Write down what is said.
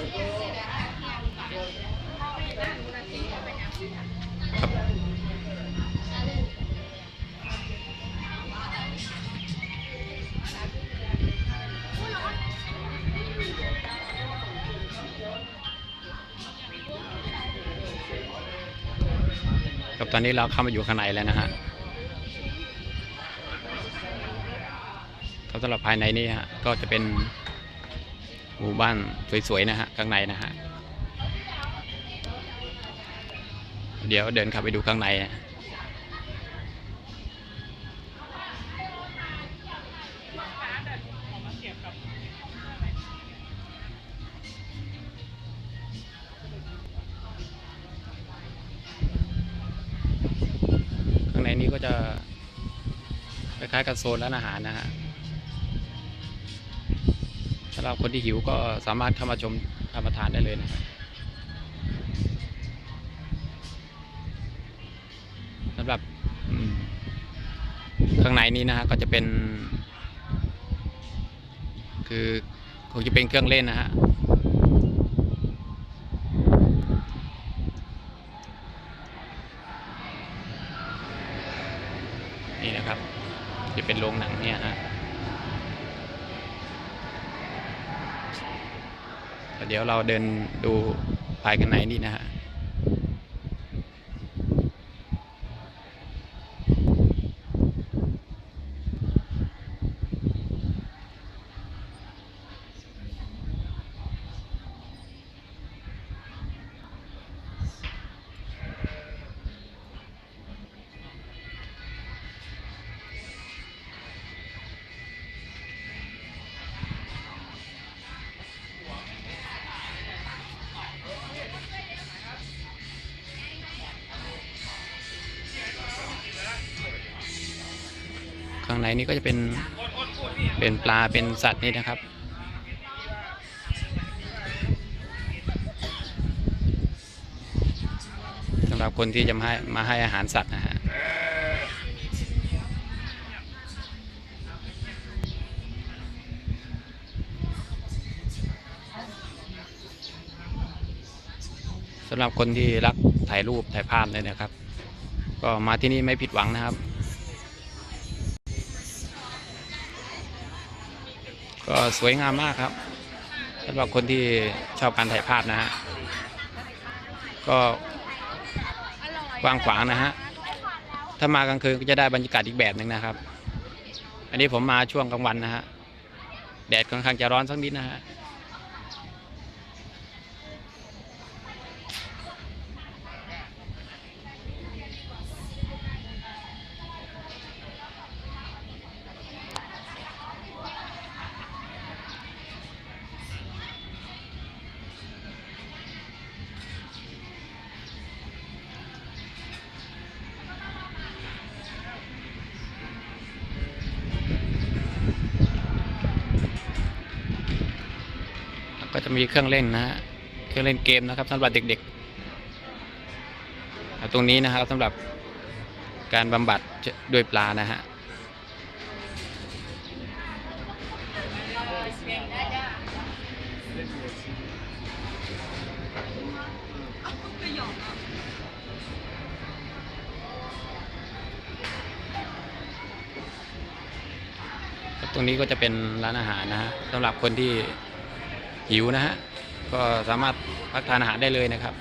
ครับตอนนี้เราเข้ามาอยู่ข้างในแล้วนะฮะครับสำหรับภายในนี่ฮะก็จะเป็น หมู่บ้านสวยๆนะฮะข้างในนะฮะเดี๋ยวเดินข้าไปดูข้างในนะข้างในนี้ก็จะคล้ายๆกับโซนร้านอาหารนะฮะำหรับคนที่หิวก็สามารถเข้ามาชมรับประทานได้เลยนะครับสำหรับข้างในนี้นะฮะก็จะเป็น คือคงจะเป็นเครื่องเล่นนะฮะนี่นะครับ จะเป็นโรงหนังเนี่ยฮะแต่ เดี๋ยวเราเดินดูภายกันในนี่นะฮะ ข้างในนี้ก็จะเป็นเป็นปลาเป็นสัตว์นี่นะครับ สำหรับคนที่จะมาให้มาให้อาหารสัตว์นะฮะสำหรับคนที่รักถ่ายรูปถ่ายภาพเลยนะครับ ก็มาที่นี่ไม่ผิดหวังนะครับ ก็สวยงามมากครับสำหรับคนที่ชอบการถ่ายภาพนะฮะก็กว้างขวางนะฮะถ้ามากลางคืนก็จะได้บรรยากาศอีกแบบหนึ่งนะครับ อันนี้ผมมาช่วงกลางวันนะฮะแดดค่อนข้างจะร้อนสักนิดนะฮะ จะมีเครื่องเล่นนะฮะเครื่องเล่นเกมนะครับสำหรับเด็กๆ ตรงนี้นะครับสำหรับการบำบัดด้วยปลานะฮะตรงนี้ก็จะเป็นร้านอาหารนะฮะสำหรับคนที่ หิวนะฮะก็สามารถพักทานอาหารได้เลยนะครับ